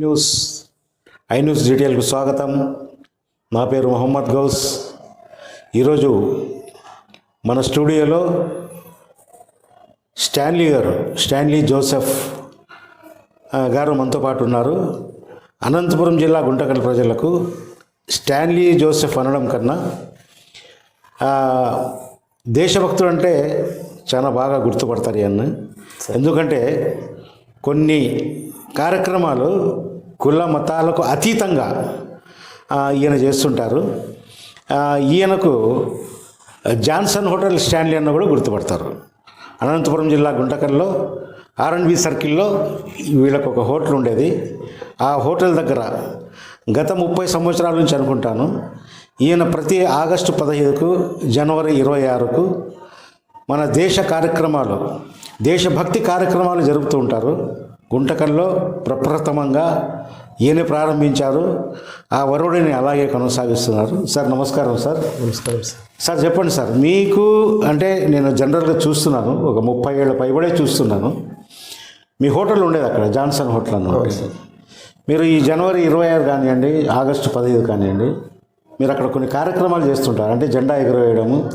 News I news డీటెయిల్కు స్వాగతం. నా పేరు మొహమ్మద్ గౌస్. ఈరోజు మన స్టూడియోలో స్టాన్లీ గారు స్టాన్లీ జోసెఫ్ గారు మనతో పాటు ఉన్నారు. అనంతపురం జిల్లా గుంటకల్ ప్రజలకు స్టాన్లీ జోసెఫ్ అనడం కన్నా దేశభక్తుడు అంటే చాలా బాగా గుర్తుపడతారు అన్న ఎందుకంటే కొన్ని కార్యక్రమాలు కుల మతాలకు అతీతంగా ఈయన చేస్తుంటారు. ఈయనకు జాన్సన్ హోటల్ స్టాన్లీ అన్న కూడా గుర్తుపడతారు. అనంతపురం జిల్లా గుంటకల్లో ఆర్ఎండ్బి సర్కిల్లో వీళ్ళకు ఒక హోటల్ ఉండేది. ఆ హోటల్ దగ్గర గత ముప్పై సంవత్సరాల నుంచి అనుకుంటాను ఈయన ప్రతి ఆగస్టు పదహైదుకు జనవరి ఇరవై ఆరుకు మన దేశ కార్యక్రమాలు దేశభక్తి కార్యక్రమాలు జరుపుతూ ఉంటారు. గుంటకల్లో ప్రప్రథమంగా ఈయన ప్రారంభించారు. ఆ వరుడిని అలాగే కొనసాగిస్తున్నారు. సార్ నమస్కారం సార్. నమస్కారం సార్. సార్ చెప్పండి సార్. మీకు అంటే నేను జనరల్గా చూస్తున్నాను. ఒక ముప్పై ఏళ్ళ పైబడే చూస్తున్నాను. మీ హోటల్ ఉండేది అక్కడ జాన్సన్ హోటల్ అన్నమాట మీరు ఈ జనవరి ఇరవై ఆరు కానివ్వండి ఆగస్టు పదహైదు కానివ్వండి మీరు అక్కడ కొన్ని కార్యక్రమాలు చేస్తుంటారు. అంటే జెండా ఎగురవేయడము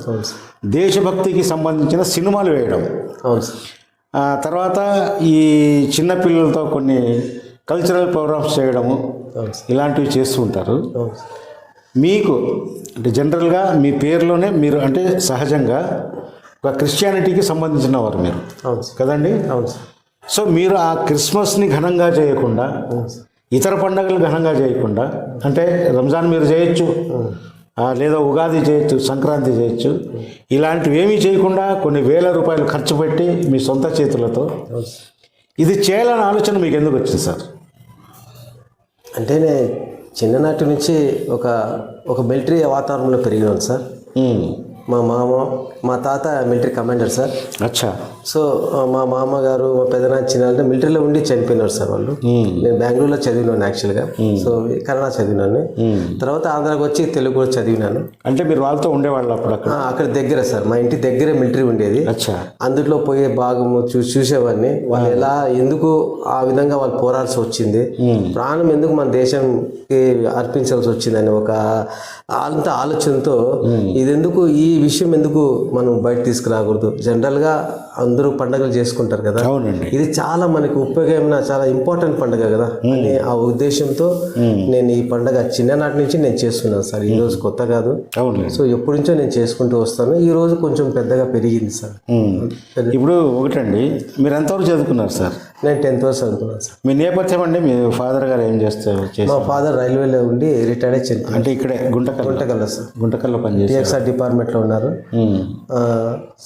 దేశభక్తికి సంబంధించిన సినిమాలు వేయడం. అవును సార్. ఆ తర్వాత ఈ చిన్న పిల్లలతో కొన్ని కల్చరల్ ప్రోగ్రామ్స్ చేయడము ఇలాంటివి చేస్తూ ఉంటారు. మీకు అంటే జనరల్గా మీ పేరులోనే మీరు అంటే సహజంగా ఒక క్రిస్టియానిటీకి సంబంధించిన వారు మీరు. కదండి? సో మీరు ఆ క్రిస్మస్ని ఘనంగా చేయకుండా ఇతర పండుగలు ఘనంగా చేయకుండా అంటే రంజాన్ మీరు చేయొచ్చు. లేదా ఉగాది చేయొచ్చు సంక్రాంతి చేయొచ్చు. ఇలాంటివి ఏమీ చేయకుండా కొన్ని వేల రూపాయలు ఖర్చు పెట్టి మీ సొంత చేతులతో ఇది చేయాలనే ఆలోచన మీకు ఎందుకు వచ్చింది సార్? అంటే నేను చిన్ననాటి నుంచి ఒక ఒక మిలిటరీ వాతావరణంలో పెరిగినాను సార్. మా మామ మా తాత మిలిటరీ కమాండర్ సార్. అచ్చా. సో మా మామగారు మా పెదనాన్న చిన్న మిలిటరీలో ఉండి చనిపోయినారు సార్ వాళ్ళు. నేను బెంగళూరులో చదివినాను యాక్చువల్గా. సో కన్నడ చదివినాను. తర్వాత ఆంధ్రాకి వచ్చి తెలుగు కూడా చదివినాను. అంటే మీరు వాళ్ళతో ఉండేవాళ్ళు అప్పుడు అక్కడ? దగ్గర సార్. మా ఇంటి దగ్గరే మిలిటరీ ఉండేది. అచ్చా. అందులో పోయే భాగము చూ చూసేవాడిని. వాళ్ళు ఎలా ఎందుకు ఆ విధంగా వాళ్ళు పోరాల్సి వచ్చింది? ప్రాణం ఎందుకు మన దేశంకి అర్పించాల్సి వచ్చిందని ఒక అంత ఆలోచనతో ఇది ఎందుకు ఈ విషయం ఎందుకు మనం బయట తీసుకురాకూడదు? జనరల్గా అందరూ పండుగలు చేసుకుంటారు కదా. అవునండి. ఇది చాలా మనకి ఉపయోగమైన చాలా ఇంపార్టెంట్ పండుగ కదా. అని ఆ ఉద్దేశంతో నేను ఈ పండుగ చిన్ననాటి నుంచి నేను చేస్తున్నాను సార్. ఈ రోజు కొత్త కాదు. సో ఎప్పటి నుంచో నేను చేసుకుంటూ వస్తాను. ఈ రోజు కొంచెం పెద్దగా పెరిగింది సార్. ఇప్పుడు ఒకటండి. మీరు ఎంతవరకు చదువుకున్నారు సార్? నేను టెన్త్ వరకు చదువుకున్నాను సార్. మీ నేపథ్యం అండి మీ ఫాదర్ గారు ఏం చేస్తారు చేసి మా ఫాదర్ రైల్వేలో ఉండి రిటైర్డ్ అయ్యి చనిపోయారు. అంటే ఇక్కడే గుంటకల్ గుంటకల్లో సార్. గుంటకల్లో పనిచేస్తారు టీఎక్స్ఆర్ డిపార్ట్మెంట్లో ఉన్నారు.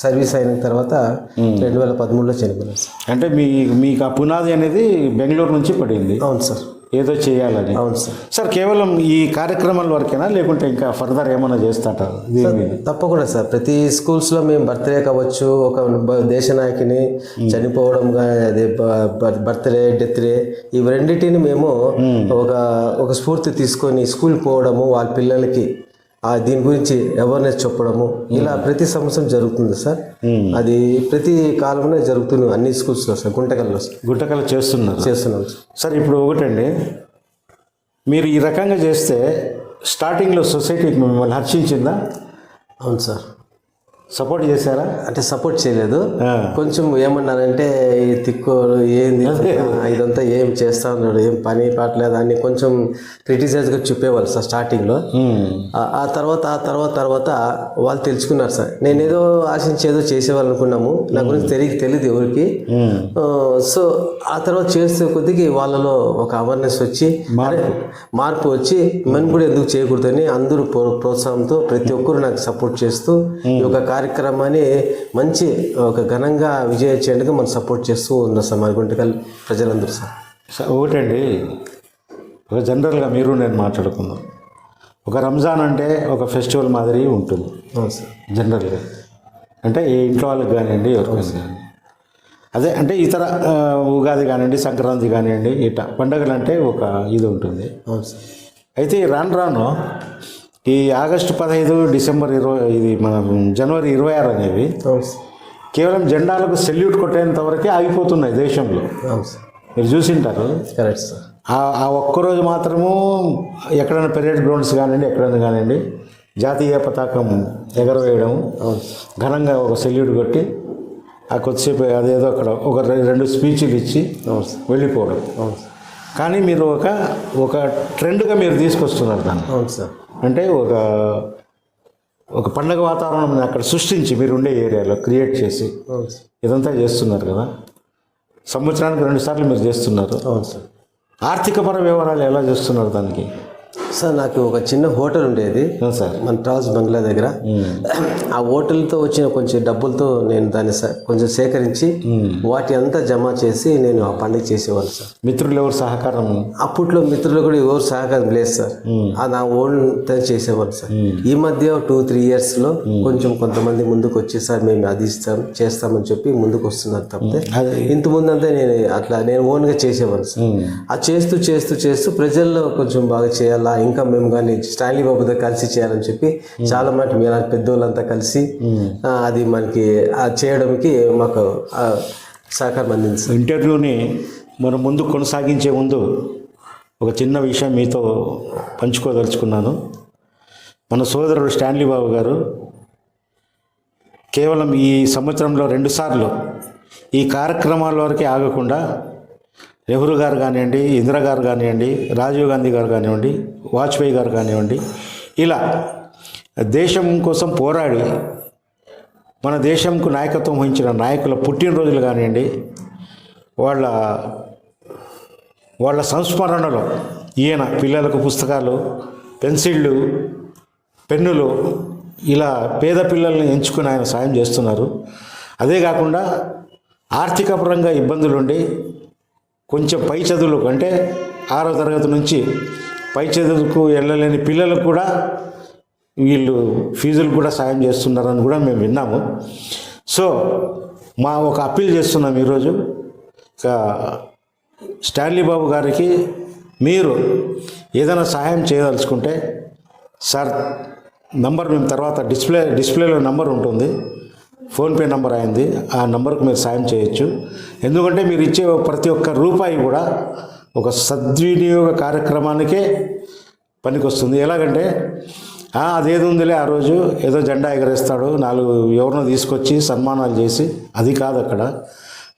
సర్వీస్ అయిన తర్వాత రెండు వేల పదమూడులో చనిపోయారు సార్. అంటే మీ మీకు ఆ పునాది అనేది బెంగళూరు నుంచి పడింది. అవును సార్. ఏదో చేయాలని. అవును సార్. సార్ కేవలం ఈ కార్యక్రమాల వరకేనా? లేకుంటే ఇంకా ఫర్దర్ ఏమైనా చేస్తుంటారు తప్పకుండా సార్. ప్రతి స్కూల్స్లో మేము బర్త్డే కావచ్చు ఒక దేశ నాయకుని చనిపోవడం అదే బర్త్డే డెత్ డే ఇవి రెండింటిని మేము. ఒక ఒక స్ఫూర్తి తీసుకొని స్కూల్ పోవడము వాళ్ళ పిల్లలకి దీని గురించి అవేర్నెస్ చెప్పడము. ఇలా ప్రతి సంవత్సరం జరుగుతుంది సార్. అది ప్రతి కాలంలో జరుగుతుంది. అన్ని స్కూల్స్లో సార్ గుంటకల్లో సార్. గుంటకల్ చేస్తున్నారు. చేస్తున్నాం సార్. సార్ ఇప్పుడు ఒకటండి. మీరు ఈ రకంగా చేస్తే స్టార్టింగ్లో సొసైటీకి మిమ్మల్ని హర్షించిందా? అవును సార్. సపోర్ట్ చేశారా? అంటే సపోర్ట్ చేయలేదు. కొంచెం ఏమన్నారంటే ఈ తిక్కోడు ఏంది? ఇదంతా ఏం చేస్తా ఉన్నాడు? ఏం పని పాటలేదు అని కొంచెం క్రిటిసైజ్గా చెప్పేవాళ్ళు సార్ స్టార్టింగ్లో ఉమ్. ఆ- తర్వాత ఆ తర్వాత తర్వాత వాళ్ళు తెలుసుకున్నారు సార్. నేను ఏదో ఆశించి ఏదో చేసేవాళ్ళు అనుకున్నాము. నా గురించి తెలియక తెలియదు ఎవరికి. సో ఆ తర్వాత చేసే కొద్దికి వాళ్ళలో ఒక అవేర్నెస్ వచ్చి మార్పు. వచ్చి మనం కూడా ఎందుకు చేయకూడదని అందరూ ప్రో- ప్రోత్సాహంతో ప్రతి ఒక్కరు నాకు సపోర్ట్ చేస్తూ ఈ యొక్క కార్యక్రమాన్ని మంచి ఒక ఘనంగా విజయ చేయడానికి మనం సపోర్ట్ చేస్తూ ఉన్నారు సార్ మన గుంటకల్ ప్రజలందరూ సార్. స- ఒకటండి. ఒక జనరల్గా మీరు నేను మాట్లాడుకుందాం. ఒక రంజాన్ అంటే ఒక ఫెస్టివల్ మాదిరి ఉంటుంది. అవును సార్. జనరల్గా. అంటే ఏ ఇంట్లో వాళ్ళకి కానివ్వండి ఎవరికైనా కానివ్వండి. అదే అంటే ఇతర ఉగాది కానివ్వండి సంక్రాంతి కానివ్వండి ఇట్లా పండగలు అంటే ఒక ఇది ఉంటుంది. అవును సార్. అయితే ఈ రాను రాను ఈ ఆగస్టు పదహైదు డిసెంబర్ ఇరవై ఇది మన జనవరి ఇరవై ఆరు అనేవి కేవలం జెండాలకు సెల్యూట్ కొట్టేంత వరకే ఆగిపోతున్నాయి దేశంలో. మీరు చూసింటారు? Correct sir. ఆ ఒక్కరోజు మాత్రము ఎక్కడైనా పెరేడ్ గ్రౌండ్స్ కానివ్వండి ఎక్కడైనా కానివ్వండి జాతీయ పతాకం ఎగరవేయడం ఘనంగా ఒక సెల్యూట్ కొట్టి ఆ కొద్దిసేపు అదేదో అక్కడ ఒక రెండు స్పీచ్లు ఇచ్చి వెళ్ళిపోవడం. కానీ మీరు ఒక ఒక ట్రెండ్గా మీరు తీసుకొస్తున్నారు దాన్ని. అవును సార్. అంటే ఒక ఒక పండగ వాతావరణం అక్కడ సృష్టించి మీరు ఉండే ఏరియాలో క్రియేట్ చేసి ఇదంతా చేస్తున్నారు కదా? సంవత్సరానికి రెండు సార్లు మీరు చేస్తున్నారు. అవును సార్. ఆర్థికపర వ్యవహారాలు ఎలా చేస్తున్నారు దానికి? సార్ నాకు ఒక చిన్న హోటల్ ఉండేది. సార్. మన ట్రావెల్స్ బంగ్లా దగ్గర. ఆ హోటల్తో వచ్చిన కొంచెం డబ్బులతో నేను దాన్ని కొంచెం సేకరించి వాటి అంతా జమ చేసి నేను ఆ పండుగ చేసేవాళ్ళు సార్. మిత్రులు ఎవరు సహకారం? అప్పట్లో మిత్రులు కూడా ఎవరు సహకారం లేదు సార్. ఆ నా ఓన్తో చేసేవాళ్ళు సార్ ఈ మధ్య టూ త్రీ ఇయర్స్లో కొంచెం కొంతమంది ముందుకు వచ్చి సార్ మేము అది ఇస్తాం చేస్తామని చెప్పి ముందుకు వస్తున్నారు తప్పితే అది. ఇంత ముందంతా నేను అట్లా నేను ఓన్గా చేసేవాళ్ళు సార్ అది చేస్తూ చేస్తూ చేస్తూ ప్రజల్లో కొంచెం బాగా చేయాలా ఇంకా మేము కానీ స్టాన్లీ బాబుతో కలిసి చేయాలని చెప్పి చాలా మటు మీరు పెద్దోళ్ళంతా కలిసి అది మనకి చేయడానికి మాకు సహకారం అందింది సార్ ఇంటర్వ్యూని మనం ముందు కొనసాగించే ముందు ఒక చిన్న విషయం మీతో పంచుకోదలుచుకున్నాను. మన సోదరుడు స్టాన్లీ బాబు గారు కేవలం ఈ సంవత్సరంలో రెండుసార్లు ఈ కార్యక్రమాల వరకే ఆగకుండా నెహ్రూ గారు కానివ్వండి ఇందిరా గారు కానివ్వండి రాజీవ్ గాంధీ గారు కానివ్వండి వాజ్పేయి గారు కానివ్వండి ఇలా దేశం కోసం పోరాడి మన దేశంకు నాయకత్వం వహించిన నాయకుల పుట్టినరోజులు కానివ్వండి వాళ్ళ వాళ్ళ సంస్మరణలో ఈయన పిల్లలకు పుస్తకాలు పెన్సిళ్ళు పెన్నులు ఇలా పేద పిల్లల్ని ఎంచుకుని ఆయన సాయం చేస్తున్నారు. అదే కాకుండా ఆర్థిక పరంగా ఇబ్బందులుండి కొంచెం పై చదువులకు అంటే ఆరో తరగతి నుంచి పై చదువుకు వెళ్ళలేని పిల్లలకు కూడా వీళ్ళు ఫీజులు కూడా సాయం చేస్తున్నారని కూడా మేము విన్నాము. సో మా ఒక అప్పీల్ చేస్తున్నాం ఈరోజు. ఇక స్టాన్లీ బాబు గారికి మీరు ఏదైనా సహాయం చేయదలుచుకుంటే సార్ నంబర్ మేము తర్వాత డిస్ప్లే డిస్ప్లేలో నంబర్ ఉంటుంది. ఫోన్పే నంబర్ అయింది. ఆ నంబర్కు మీరు సాయం చేయొచ్చు. ఎందుకంటే మీరు ఇచ్చే ప్రతి ఒక్క రూపాయి కూడా ఒక సద్వినియోగ కార్యక్రమానికే పనికొస్తుంది. ఎలాగంటే "ఆ, అదేది ఉందిలే ఆ రోజు ఏదో జెండా ఎగరేస్తాడు. నాలుగు ఎవరినో తీసుకొచ్చి సన్మానాలు చేసి అది కాదు అక్కడ.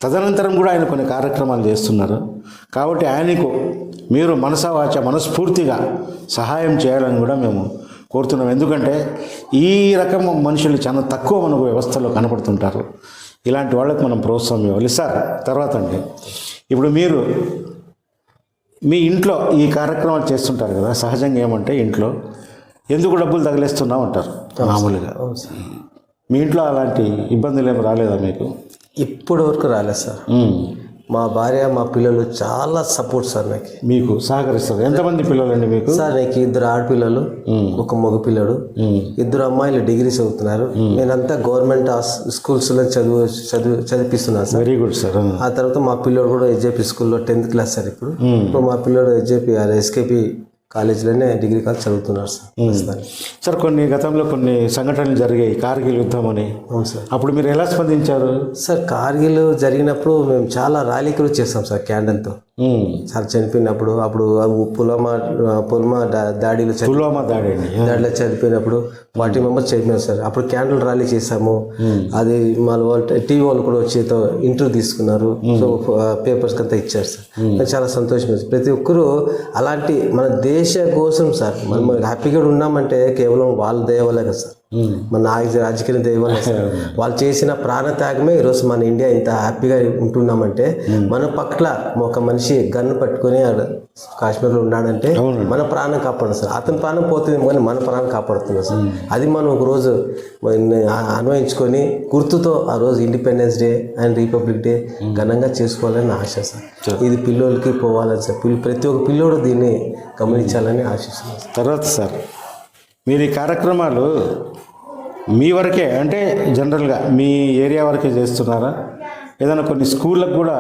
తదనంతరం కూడా ఆయన కొన్ని కార్యక్రమాలు చేస్తున్నారు. కాబట్టి ఆయనకు మీరు మనసా వాచ మనస్ఫూర్తిగా సహాయం చేయాలని కూడా మేము కోరుతున్నాం. ఎందుకంటే ఈ రకం మనుషులు చాలా తక్కువ మనకు వ్యవస్థలో కనపడుతుంటారు. ఇలాంటి వాళ్ళకి మనం ప్రోత్సాహం ఇవ్వాలి. సార్ తర్వాత అండి. ఇప్పుడు మీరు మీ ఇంట్లో ఈ కార్యక్రమాలు చేస్తుంటారు కదా సహజంగా ఏమంటే ఇంట్లో ఎందుకు డబ్బులు తగిలేస్తున్నావు అంటారు మామూలుగా. మీ ఇంట్లో అలాంటి ఇబ్బందులు ఏమి రాలేదా మీకు? ఇప్పటి వరకు రాలేదు సార్. మా భార్య మా పిల్లలు చాలా సపోర్ట్ సార్ నాకు. మీకు సహకరిస్తారు. ఎంతమంది పిల్లలండి మీకు? సార్ నాకు ఇద్దరు ఆడపిల్లలు ఒక మగ పిల్లడు. ఇద్దరు అమ్మాయిలు డిగ్రీ చదువుతున్నారు. నేనంతా గవర్నమెంట్ స్కూల్స్లో చదువు చదువు చదివిస్తున్నాను సార్. వెరీ గుడ్ సార్ ఆ తర్వాత మా పిల్లోడు కూడా ఎస్జేపీ స్కూల్లో టెన్త్ క్లాస్ సార్ ఇప్పుడు. ఇప్పుడు మా పిల్లోడు ఎస్జేపీ ఎస్కేపీ కాలేజీలోనే డిగ్రీ కాలేజ్ చదువుతున్నారు సార్ ప్రస్తుతానికి. సార్ కొన్ని గతంలో కొన్ని సంఘటనలు జరిగాయి కార్గిల్ యుద్ధం అని అవును సార్ అప్పుడు మీరు ఎలా స్పందించారు సార్ కార్గిల్ జరిగినప్పుడు మేము చాలా ర్యాలీలు చేస్తాం సార్ క్యాండల్తో. సార్ చనిపోయినప్పుడు అప్పుడు ఆ పులమా దాడిలో పుల్వామా దాడి దాడిలో చనిపోయినప్పుడు ఫార్టీ మెంబర్స్ చనిపోయారు సార్. అప్పుడు క్యాండిల్ ర్యాలీ చేసాము అది మా వాళ్ళు టీవీ వాళ్ళు కూడా వచ్చి ఇంటర్వ్యూ తీసుకున్నారు. సో పేపర్స్ అంతా ఇచ్చారు సార్. చాలా సంతోషం. ప్రతి ఒక్కరూ అలాంటి మన దేశ కోసం సార్ మనం హ్యాపీగా ఉన్నామంటే కేవలం వాళ్ళ దయ వల్లే కదా సార్. మన రాజ- రాజకీయ వల్లే సార్ వాళ్ళు చేసిన ప్రాణత్యాగమే ఈరోజు మన ఇండియా ఇంత హ్యాపీగా ఉంటున్నామంటే మన పట్ల ఒక మనిషి గన్ను పట్టుకొని కాశ్మీర్లో ఉన్నాడంటే మన ప్రాణం కాపాడు సార్. అతని ప్రాణం పోతుంది కానీ మన ప్రాణం కాపాడుతున్నాం సార్. అది మనం ఒక రోజు మన అన్వయించుకొని గుర్తుతో ఆ రోజు independence day and republic day ఘనంగా చేసుకోవాలని ఆశ సార్. ఇది పిల్లోలకి పోవాలని సార్. ప్రతి ఒక్క పిల్లోడు దీన్ని గమనించాలని ఆశిస్తున్నాను. తర్వాత సార్ మీరు ఈ కార్యక్రమాలు మీ వరకే అంటే జనరల్గా మీ ఏరియా వరకే చేస్తున్నారా? ఏదైనా కొన్ని స్కూళ్ళకు కూడా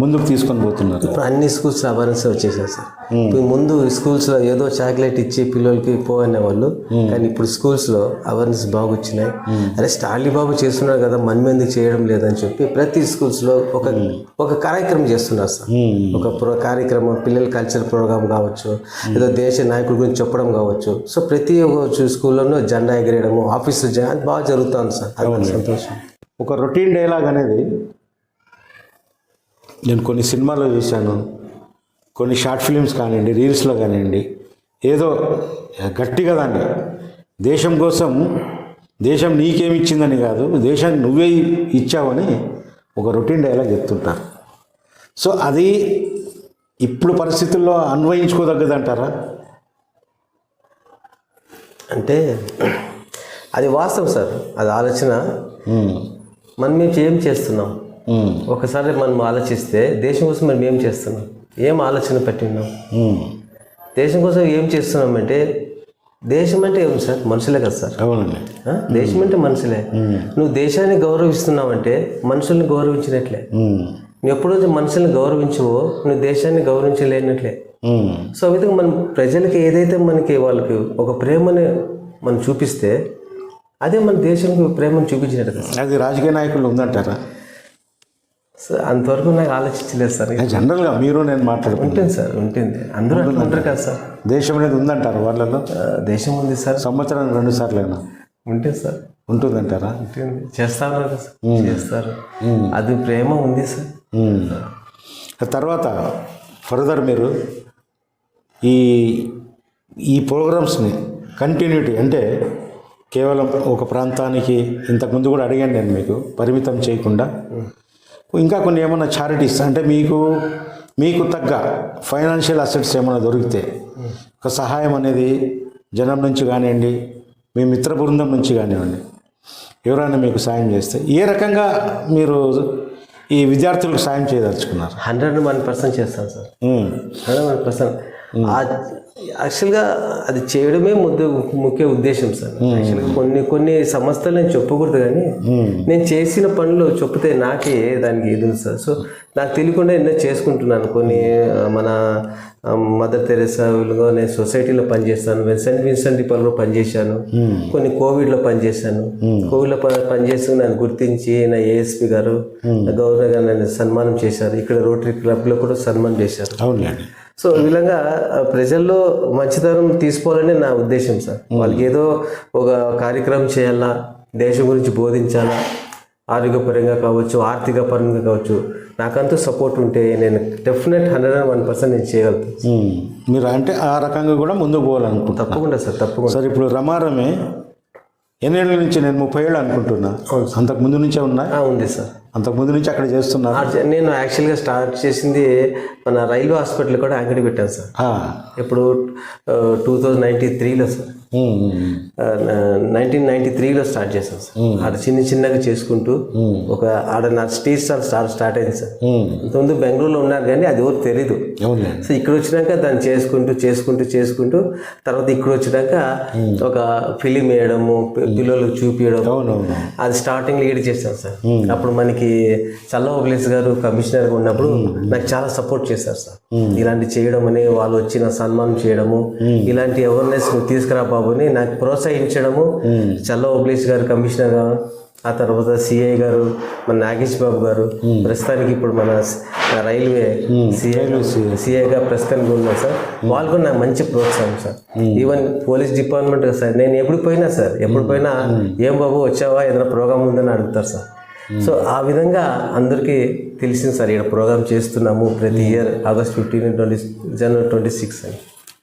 ముందుకు తీసుకొని పోతున్నారు. ఇప్పుడు అన్ని స్కూల్స్ అవేర్నెస్ వచ్చేసాయి సార్. ఇప్పుడు ముందు స్కూల్స్లో ఏదో చాక్లెట్ ఇచ్చి పిల్లలకి పో అనేవాళ్ళు కానీ ఇప్పుడు స్కూల్స్లో అవేర్నెస్ బాగా వచ్చినాయి అరే స్టాన్లీ బాబు చేస్తున్నారు కదా మన ఎందుకు చేయడం లేదని చెప్పి ప్రతి స్కూల్స్లో ఒక ఒక కార్యక్రమం చేస్తున్నారు సార్. ఒక ప్రో కార్యక్రమం పిల్లల కల్చర్ ప్రోగ్రామ్ కావచ్చు ఏదో దేశ నాయకుడి గురించి చెప్పడం కావచ్చు. సో ప్రతి ఒక్క స్కూల్లోనూ జెండా ఎగరేయడము ఆఫీసులో బాగా జరుగుతుంది సార్. సంతోషం. ఒక రొటీన్ డైలాగ్ అనేది నేను కొన్ని సినిమాల్లో చూశాను. కొన్ని షార్ట్ ఫిలిమ్స్ కానివ్వండి రీల్స్లో కానివ్వండి. ఏదో గట్టిగా దాన్ని దేశం కోసం దేశం నీకేమి ఇచ్చిందని కాదు దేశాన్ని నువ్వే ఇచ్చావని ఒక రొటీన్ డైలాగ్ చెప్తుంటారు. సో అది ఇప్పుడు పరిస్థితుల్లో అన్వయించుకోదగ్గదంటారా? అంటే అది వాస్తవం సార్ అది ఆలోచన. మనం మేము ఏం చేస్తున్నాం? ఒకసారి మనం ఆలోచిస్తే దేశం కోసం మనం ఏం చేస్తున్నాం? ఏం ఆలోచన పెట్టినాం. దేశం కోసం ఏం చేస్తున్నాం అంటే దేశం అంటే ఏం సార్? మనుషులే కదా సార్. అవునండి? దేశం అంటే మనుషులే. నువ్వు దేశాన్ని గౌరవిస్తున్నావంటే మనుషుల్ని గౌరవించినట్లే. నువ్వు ఎప్పుడైతే మనుషుల్ని గౌరవించవో నువ్వు దేశాన్ని గౌరవించలేనట్లే. సో విధంగా మనం ప్రజలకి ఏదైతే మనకి వాళ్ళకి ఒక ప్రేమని మనం చూపిస్తే అదే మన దేశానికి ప్రేమను చూపించినట్టు అది రాజకీయ నాయకులు ఉందంటారా? సో అంతవరకు నాకు ఆలోచించలేదు సార్. జనరల్గా మీరు నేను మాట్లాడుకుంటాను ఉంటుంది సార్ ఉంటుంది. అందరూ ఉంటారు కదా సార్. దేశం అనేది ఉందంటారు వాళ్ళలో? దేశం ఉంది సార్. సంవత్సరం రెండు సార్లైనా ఉంటుంది సార్. ఉంటుంది చేస్తా ఉన్నారు కదా సార్. చేస్తారు. అది ప్రేమ ఉంది సార్. తర్వాత ఫర్దర్ మీరు ఈ ఈ ప్రోగ్రామ్స్ని కంటిన్యూటీ అంటే కేవలం ఒక ప్రాంతానికి ఇంతకుముందు కూడా అడిగాను నేను మీకు పరిమితం చేయకుండా. ఇంకా కొన్ని ఏమన్నా చారిటీస్ అంటే మీకు మీకు తగ్గ ఫైనాన్షియల్ అసెట్స్ ఏమైనా దొరికితే ఒక సహాయం అనేది జనం నుంచి కానివ్వండి మీ మిత్ర బృందం నుంచి కానివ్వండి ఎవరైనా మీకు సాయం చేస్తే ఏ రకంగా మీరు ఈ విద్యార్థులకు సాయం చేయదలుచుకున్నారు? హండ్రెడ్ వన్ పర్సెంట్ చేస్తాను సార్. Hundred one percent. యాక్చువల్గా అది చేయడమే ముద్ద ముఖ్య ఉద్దేశం సార్. యాక్చువల్గా కొన్ని కొన్ని సంస్థలు నేను చెప్పకూడదు కానీ నేను చేసిన పనులు చెప్తే నాకే దానికి ఇది సార్. సో నాకు తెలియకుండా ఎన్నో చేసుకుంటున్నాను. కొన్ని మన మదర్ తెరెసా వీళ్ళుగా నేను సొసైటీలో పనిచేస్తాను. సెంట్ విన్సెంట్ డిపార్ట్లో పనిచేశాను. కొన్ని కోవిడ్లో పనిచేశాను. కోవిడ్లో పనిచేస్తూ నన్ను గుర్తించి నా ఏఎస్పి గారు గవర్నర్ గారు నన్ను సన్మానం చేశారు. ఇక్కడ రోటరీ క్లబ్లో కూడా సన్మానం చేశారు. సో ఈ విధంగా ప్రజల్లో మంచితనం తీసుకోవాలని నా ఉద్దేశం సార్. వాళ్ళకి ఏదో ఒక కార్యక్రమం చేయాలా దేశం గురించి బోధించాలా ఆరోగ్యపరంగా కావచ్చు ఆర్థిక పరంగా కావచ్చు నాకంటూ సపోర్ట్ ఉంటే నేను definite hundred and one percent నేను చేయగలుగుతాను మీరు అంటే ఆ రకంగా కూడా ముందుకు పోవాలనుకుంటున్నారు తప్పకుండా సార్ తప్పకుండా. సార్ ఇప్పుడు రమారమే ఎన్నేళ్ళ నుంచి నేను ముప్పై ఏళ్ళు అనుకుంటున్నా. అంతకు ముందు నుంచే ఉన్నా ఉంది సార్. అంతకు ముందు నుంచి అక్కడ చేస్తున్నా ఆ, చే- నేను యాక్చువల్గా స్టార్ట్ చేసింది మన రైల్వే హాస్పిటల్ కూడా అంగడి పెట్టాను సార్. ఇప్పుడు టూ థౌజండ్ నైంటీ త్రీలో సార్. నైన్టీన్ నైన్టీ త్రీలో స్టార్ట్ చేశాం సార్. ఆడ చిన్న చిన్నగా చేసుకుంటూ ఒక ఆడ నా స్టేజ్ స్టార్ స్టార్ట్ స్టార్ట్ అయింది సార్. ఉమ్, అంతకుముందు బెంగళూరులో ఉన్నారు కానీ అది ఎవరు తెలీదు. సో ఇక్కడ వచ్చినాక దాన్ని చేసుకుంటూ చేసుకుంటూ చేసుకుంటూ తర్వాత ఇక్కడ వచ్చినాక ఒక ఫిలిం వేయడము పిల్లలకు చూపించడం అది స్టార్టింగ్ లీడ్ చేశాను సార్. అప్పుడు మనకి చల్ల ఓబ్లేస్ గారు కమిషనర్గా ఉన్నప్పుడు నాకు చాలా సపోర్ట్ చేశారు సార్. ఇలాంటి చేయడం అని వాళ్ళు వచ్చిన సన్మానం చేయడము ఇలాంటి అవేర్నెస్ తీసుకురా బాబు అని నాకు ప్రోత్సహించడము. చల్ల ఓబ్లేస్ గారు కమిషనర్గా ఆ తర్వాత సిఐ గారు మన నాగేష్ బాబు గారు ప్రస్తుతానికి ఇప్పుడు మన రైల్వే సిఐ సిఐగా ప్రస్తుతానికి ఉన్నారు సార్. వాళ్ళు కూడా నాకు మంచి ప్రోత్సాహం sir. Even police department sir నేను ఎప్పుడు పోయినా సార్ ఎప్పుడు పోయినా ఏం బాబు వచ్చావా ఏదైనా ప్రోగ్రామ్ ఉందని అడుగుతారు సార్. సో ఆ విధంగా అందరికీ తెలిసింది సార్ ఇక్కడ ప్రోగ్రామ్ చేస్తున్నాము ప్రతి ఇయర్ ఆగస్ట్ ఫిఫ్టీన్ ట్వంటీ జనవరి ట్వంటీ సిక్స్ అని.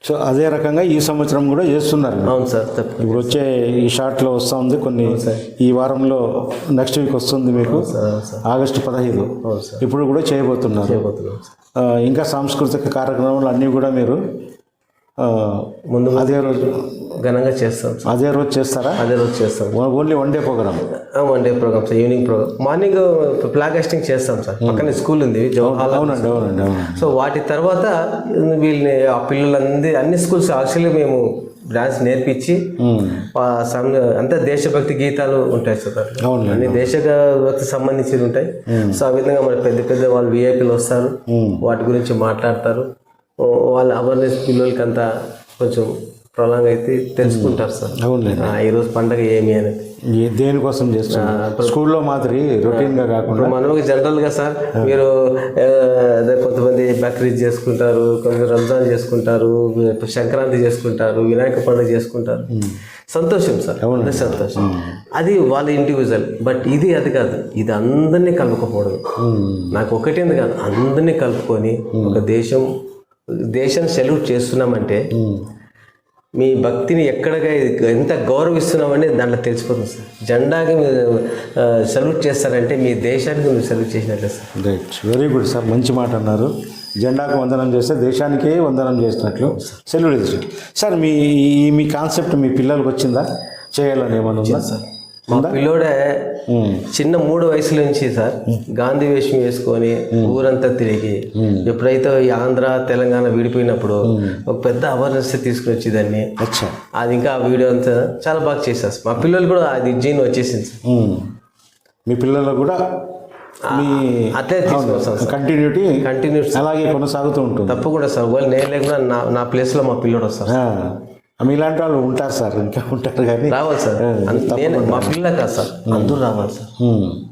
సో అదే రకంగా ఈ సంవత్సరం కూడా చేస్తున్నారు. అవును సార్ ఇప్పుడు వచ్చే ఈ షార్ట్లో వస్తూ ఉంది కొన్ని ఈ వారంలో నెక్స్ట్ వీక్ వస్తుంది మీకు ఆగస్టు పదహైదు. అవును సార్. ఇప్పుడు కూడా చేయబోతున్నారు. ఇంకా సాంస్కృతిక కార్యక్రమాలు అన్నీ కూడా మీరు ముందు అదే రోజు. ఘనంగా చేస్తాం. అదే రోజు చేస్తారా? అదే రోజు చేస్తాం. Only one day program. One day program sir. Evening program. Morning flag hoisting చేస్తాం సార్. పక్కన స్కూల్ ఉంది జవహర్లాల్ అవునండి అవునండి సో వాటి తర్వాత వీళ్ళని ఆ పిల్లలందరి అన్ని స్కూల్స్ యాక్చువల్లీ మేము డాన్స్ నేర్పించి సమ- అంతా దేశభక్తి గీతాలు ఉంటాయి సార్. అన్ని దేశభక్తి సంబంధించినవి ఉంటాయి. సో ఆ విధంగా మరి పెద్ద పెద్ద వాళ్ళు విఐపీలు వస్తారు. వాటి గురించి మాట్లాడతారు. వాళ్ళ అవేర్నెస్ పిల్లలకి అంతా కొంచెం ప్రొలాంగ్ అయితే తెలుసుకుంటారు సార్. అవునులేండి ఆ, ఈరోజు పండగ ఏమి అనేది. ఈ దేనికోసం చేస్తున్నారు? స్కూల్లో మాదిరి రొటీన్గా కాకుండా? ఇప్పుడు మనం జనరల్గా సార్ మీరు కొంతమంది బక్రీద్ చేసుకుంటారు కొంచెం రంజాన్ చేసుకుంటారు సంక్రాంతి చేసుకుంటారు వినాయక పండుగ చేసుకుంటారు. సంతోషం సార్ అదే సంతోషం. అది వాళ్ళ ఇండివిజువల్ బట్ ఇది అది కాదు. ఇది అందరినీ కలుపుకోకూడదు నాకు ఒకటేంది కాదు అందరినీ కలుపుకొని ఒక దేశం దేశం సెల్యూట్ చేస్తున్నామంటే మీ భక్తిని ఎక్కడగా ఎంత గౌరవిస్తున్నామని దాంట్లో తెలిసిపోతుంది సార్. జెండాకి మీరు సెల్యూట్ చేస్తారంటే మీ దేశానికి మీరు సెల్యూట్ చేసినట్లే sir. Right very good sir మంచి మాట అన్నారు. జెండాకు వందనం చేస్తే దేశానికే వందనం చేసినట్లు సెల్యూట్ ఇచ్చారు సార్ మీ మీ కాన్సెప్ట్ మీ పిల్లలకు వచ్చిందా? చేయాలని ఏమన్నా ఉందా? సార్. మా పిల్లోడే చిన్న మూడు వయసుల నుంచి సార్ గాంధీ వేషం వేసుకొని ఊరంతా తిరిగి ఎప్పుడైతే ఈ ఆంధ్ర తెలంగాణ విడిపోయినప్పుడు ఒక పెద్ద అవేర్నెస్ తీసుకుని వచ్చేదాన్ని. అది ఇంకా ఆ వీడియో అంతా చాలా బాగా చేశారు మా పిల్లలు కూడా అది జీన్ వచ్చేసింది. మీ పిల్లలకు కూడా అట్లే తీసుకొస్తాం సార్. కంటిన్యూటీ కంటిన్యూస్ అలాగే కొనసాగుతూ ఉంటుంది. తప్పకుండా సార్. నేను లేకుండా నా నా ప్లేస్లో మా పిల్లోడు వస్తారు మీలాంటి వాళ్ళు ఉంటారు సార్ ఇంకా ఉంటారు కానీ రావాలి సార్. నేను మా పిల్ల కాదు సార్. అందరూ రావాలి సార్.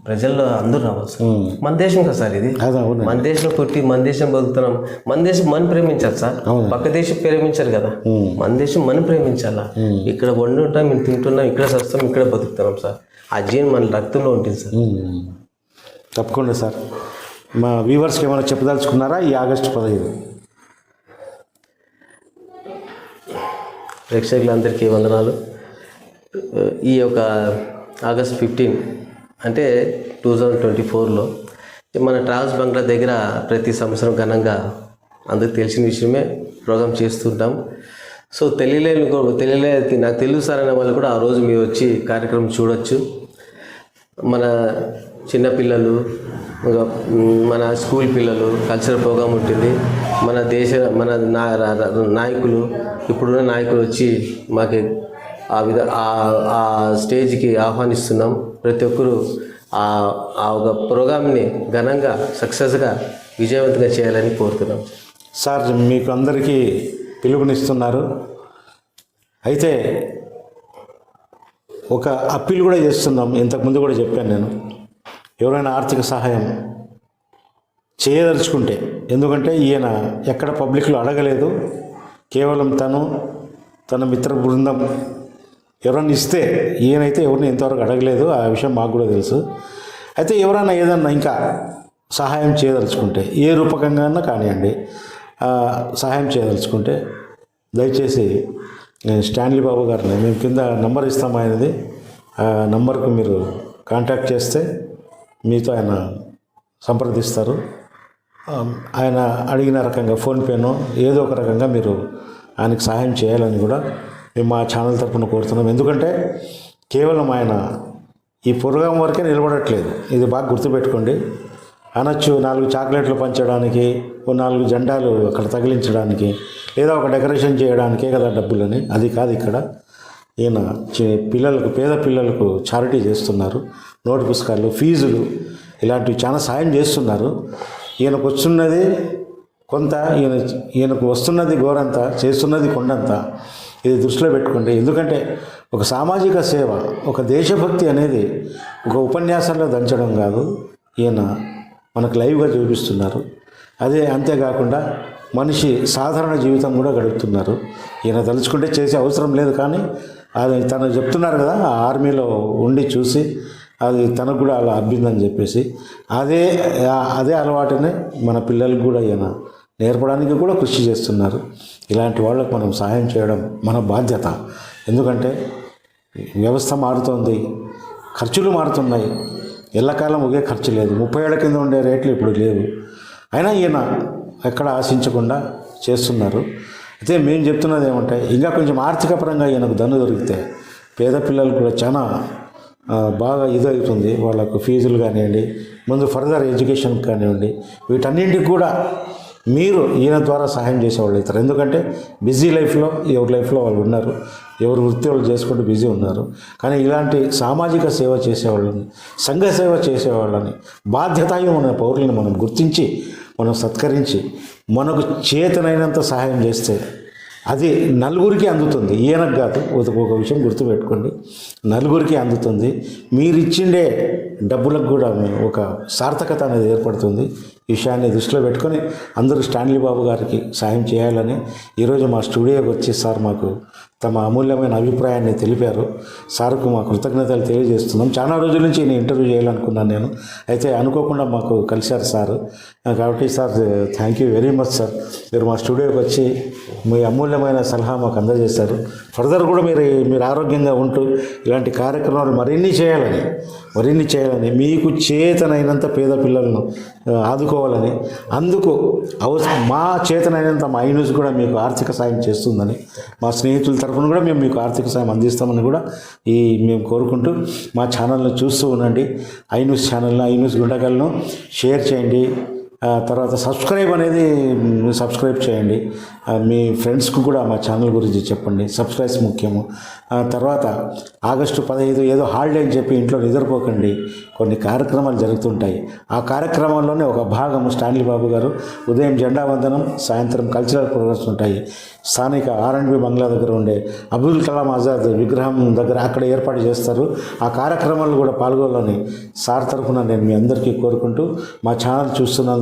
ప్రజల్లో అందరూ రావాలి సార్. మన దేశం కదా సార్ ఇది? మన దేశంలో పుట్టి మన దేశం బతుకుతున్నాం. మన దేశం మనం ప్రేమించాలి సార్. పక్క దేశం ప్రేమించారు కదా. మన దేశం మనం ప్రేమించాలా? ఇక్కడ వండి ఉంటాం మేము తింటున్నాం ఇక్కడ వస్తాం ఇక్కడ బతుకుతున్నాం సార్. ఆ జీన్ మన రక్తంలో ఉంటుంది సార్. తప్పకుండా సార్. మా వ్యూవర్స్కి ఏమైనా చెప్పదలుచుకున్నారా ఈ ఆగస్టు పదహైదు? ప్రేక్షకులందరికీ వందనాలు. ఈ యొక్క ఆగస్ట్ ఫిఫ్టీన్ అంటే టూ థౌజండ్ ట్వంటీ ఫోర్లో మన ట్రావెల్స్ బంగ్లా దగ్గర ప్రతి సంవత్సరం ఘనంగా అందరికి తెలిసిన విషయమే ప్రోగ్రామ్ చేస్తుంటాం. సో తెలియలేని తెలియలేదు నాకు తెలుసు సార్ అనే వాళ్ళు కూడా ఆ రోజు మీరు వచ్చి కార్యక్రమం చూడొచ్చు. మన చిన్నపిల్లలు మన స్కూల్ పిల్లలు కల్చరల్ ప్రోగ్రామ్ ఉంటుంది. మన దేశ మన నా రా- నాయకులు ఇప్పుడున్న నాయకులు వచ్చి మాకు ఆ విధ ఆ- స్టేజ్కి ఆహ్వానిస్తున్నాం. ప్రతి ఒక్కరూ ఆ ఆ ఒక ప్రోగ్రామ్ని ఘనంగా సక్సెస్గా విజయవంతంగా చేయాలని కోరుతున్నాం. సార్ మీకు అందరికీ పిలుపునిస్తున్నారు. అయితే ఒక అప్పీల్ కూడా చేస్తున్నాం. ఇంతకుముందు కూడా చెప్పాను నేను. ఎవరైనా ఆర్థిక సహాయం చేయదలుచుకుంటే. ఎందుకంటే ఈయన ఎక్కడ పబ్లిక్లో అడగలేదు. కేవలం తను తన మిత్ర బృందం ఎవరన్నా ఇస్తే ఈయనైతే ఎవరిని ఇంతవరకు అడగలేదు. ఆ విషయం మాకు కూడా తెలుసు. అయితే ఎవరైనా ఏదన్నా ఇంకా సహాయం చేయదలుచుకుంటే ఏ రూపకంగా కానివ్వండి సహాయం చేయదలుచుకుంటే దయచేసి స్టాన్లీ బాబు గారిని మేము కింద నంబర్ ఇస్తాం ఆయనది. ఆ నంబర్కు మీరు కాంటాక్ట్ చేస్తే మీతో ఆయన సంప్రదిస్తారు. ఆయన అడిగిన రకంగా ఫోన్పేనో ఏదో ఒక రకంగా మీరు ఆయనకు సహాయం చేయాలని కూడా మేము మా ఛానల్ తరఫున కోరుతున్నాం. ఎందుకంటే కేవలం ఆయన ఈ ప్రోగ్రాం వరకే నిలబడట్లేదు. ఇది బాగా గుర్తుపెట్టుకోండి. అనొచ్చు నాలుగు చాక్లెట్లు పంచడానికి ఓ నాలుగు జెండాలు అక్కడ తగిలించడానికి లేదా ఒక డెకరేషన్ చేయడానికే కదా డబ్బులని. అది కాదు ఇక్కడ. ఈయన పిల్లలకు పేద పిల్లలకు చారిటీ చేస్తున్నారు. నోటు పుస్తకాలు ఫీజులు ఇలాంటివి చాలా సాయం చేస్తున్నారు. ఈయనకు వస్తున్నది కొంత ఈయన ఈయనకు వస్తున్నది గోరంత చేస్తున్నది కొండంత ఇది దృష్టిలో పెట్టుకోండి. ఎందుకంటే ఒక సామాజిక సేవ ఒక దేశభక్తి అనేది ఒక ఉపన్యాసంలో దంచడం కాదు. ఈయన మనకు లైవ్గా చూపిస్తున్నారు. అదే అంతేకాకుండా మనిషి సాధారణ జీవితం కూడా గడుపుతున్నారు. ఈయన తలుచుకుంటే చేసే అవసరం లేదు కానీ అది తను చెప్తున్నారు కదా ఆ ఆర్మీలో ఉండి చూసి అది తనకు కూడా అలా అబ్బిందని చెప్పేసి అదే అదే అలవాటునే మన పిల్లలకు కూడా ఈయన నేర్పడానికి కూడా కృషి చేస్తున్నారు. ఇలాంటి వాళ్ళకు మనం సహాయం చేయడం మన బాధ్యత. ఎందుకంటే వ్యవస్థ మారుతోంది ఖర్చులు మారుతున్నాయి. ఎల్లకాలం ఒకే ఖర్చు లేదు. ముప్పై ఏళ్ళ కింద ఉండే రేట్లు ఇప్పుడు లేవు. అయినా ఈయన ఎక్కడ ఆశించకుండా చేస్తున్నారు. అయితే మేము చెప్తున్నది ఏమంటే ఇంకా కొంచెం ఆర్థిక పరంగా ఈయనకు దన్ను దొరికితే పేద పిల్లలు కూడా చాలా బాగా ఇదవుతుంది. వాళ్ళకు ఫీజులు కానివ్వండి ముందు ఫర్దర్ ఎడ్యుకేషన్ కానివ్వండి వీటన్నింటికి కూడా మీరు ఈయన ద్వారా సహాయం చేసేవాళ్ళు అవుతారు. ఎందుకంటే బిజీ లైఫ్లో ఎవరి లైఫ్లో వాళ్ళు ఉన్నారు ఎవరు వృత్తి వాళ్ళు చేసుకుంటూ బిజీ ఉన్నారు. కానీ ఇలాంటి సామాజిక సేవ చేసేవాళ్ళని సంఘ సేవ చేసేవాళ్ళని బాధ్యతాయం ఉన్న పౌరులను మనం గుర్తించి మనం సత్కరించి మనకు చేతనైనంత సహాయం చేస్తే అది నలుగురికి అందుతుంది. ఈయనకు కాదు ఒక- విషయం గుర్తుపెట్టుకోండి. నలుగురికి అందుతుంది. మీరు ఇచ్చిండే డబ్బులకు కూడా ఒక సార్థకత అనేది ఏర్పడుతుంది. ఈ విషయాన్ని దృష్టిలో పెట్టుకొని అందరూ స్టాన్లీ బాబు గారికి సాయం చేయాలని ఈరోజు మా స్టూడియోకి వచ్చి సార్ మాకు తమ అమూల్యమైన అభిప్రాయాన్ని తెలిపారు. సార్కు మా కృతజ్ఞతలు తెలియజేస్తున్నాం. చాలా రోజుల నుంచి నేను ఇంటర్వ్యూ చేయాలనుకున్నాను నేను. అయితే అనుకోకుండా మాకు కలిశారు సార్. కాబట్టి sir thank you very much sir మీరు మా స్టూడియోకి వచ్చి మీ అమూల్యమైన సలహా మాకు అందజేశారు. ఫర్దర్ కూడా మీరు మీరు ఆరోగ్యంగా ఉంటూ ఇలాంటి కార్యక్రమాలు మరిన్ని చేయాలని మరిన్ని చేయాలని మీకు చేతనైనంత పేద పిల్లలను ఆదుకోవాలని అందుకు అవసరం మా చేతనైనంత మా ఐన్యూస్ కూడా మీకు ఆర్థిక సాయం చేస్తుందని మా స్నేహితుల తరఫున కూడా మేము మీకు ఆర్థిక సాయం అందిస్తామని కూడా ఈ మేము కోరుకుంటూ మా ఛానల్ను చూస్తూ ఉండండి. ఐన్యూస్ ఛానల్ను న్యూస్ గుండగలను షేర్ చేయండి. తర్వాత సబ్స్క్రైబ్ అనేది సబ్స్క్రైబ్ చేయండి. మీ ఫ్రెండ్స్కి కూడా మా ఛానల్ గురించి చెప్పండి. సబ్స్క్రైబ్స్ ముఖ్యము. తర్వాత ఆగస్టు పదహైదు ఏదో హాలిడే అని చెప్పి ఇంట్లో నిద్రపోకండి. కొన్ని కార్యక్రమాలు జరుగుతుంటాయి. ఆ కార్యక్రమంలోనే ఒక భాగం స్టాన్లీ బాబు గారు ఉదయం జెండా వందనం సాయంత్రం కల్చరల్ ప్రోగ్రామ్స్ ఉంటాయి. స్థానిక ఆర్ఎండ్బి బంగ్లా దగ్గర ఉండే అబ్దుల్ కలాం ఆజాద్ విగ్రహం దగ్గర అక్కడ ఏర్పాటు చేస్తారు. ఆ కార్యక్రమాలు కూడా పాల్గొనాలని సార్ తరఫున నేను మీ అందరికీ కోరుకుంటూ మా ఛానల్ చూస్తున్నందుకు